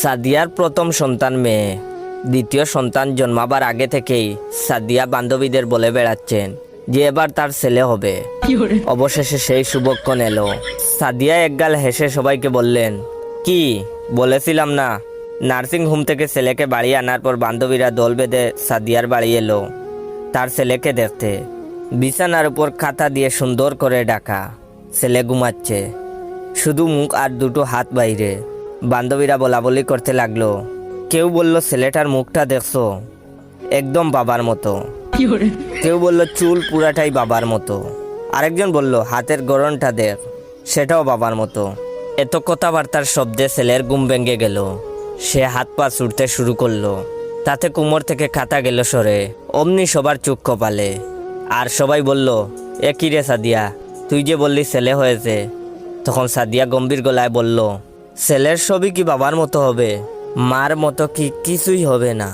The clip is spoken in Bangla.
সাদিয়ার প্রথম সন্তান মেয়ে। দ্বিতীয় সন্তান জন্মাবার আগে থেকেই সাদিয়া বান্ধবীদের বলে বেড়াচ্ছেন যে এবার তার ছেলে হবে। অবশেষে সেই শুভক্ষণ এলো। সাদিয়া একগাল হেসে সবাইকে বললেন কি? বলেছিলাম না। নার্সিং হোম থেকে ছেলেকে বাড়ি আনার পর বান্ধবীরা দল বেঁধে সাদিয়ার বাড়ি এলো। তার ছেলেকে দেখতে বিছানার উপর খাতা দিয়ে সুন্দর করে ডাকা। ছেলে ঘুমাচ্ছে। শুধু মুখ আর দুটো হাত বাইরে। বান্ধবীরা বলা বলি করতে লাগল। কেউ বলল ছেলেটার মুখটা দেখছ? একদম বাবার মতো। কেউ বলল চুল পুরাটাই বাবার মতো। আরেকজন বলল হাতের গড়নটা দেখ সেটাও বাবার মতো। এত কথাবার্তার শব্দে ছেলের ঘুম ভেঙে গেল। সে হাত পা ছুটতে শুরু করল। তাতে কোমর থেকে খাতা গেল সরে। অমনি সবার চোখ কপালে। আর সবাই বলল এ কি রে সাদিয়া? তুই যে বললি ছেলে হয়েছে। তখন সাদিয়া গম্ভীর গলায় বলল ছেলের ছবি কি বাবার মতো হবে? মার মতো কি কিছুই হবে না।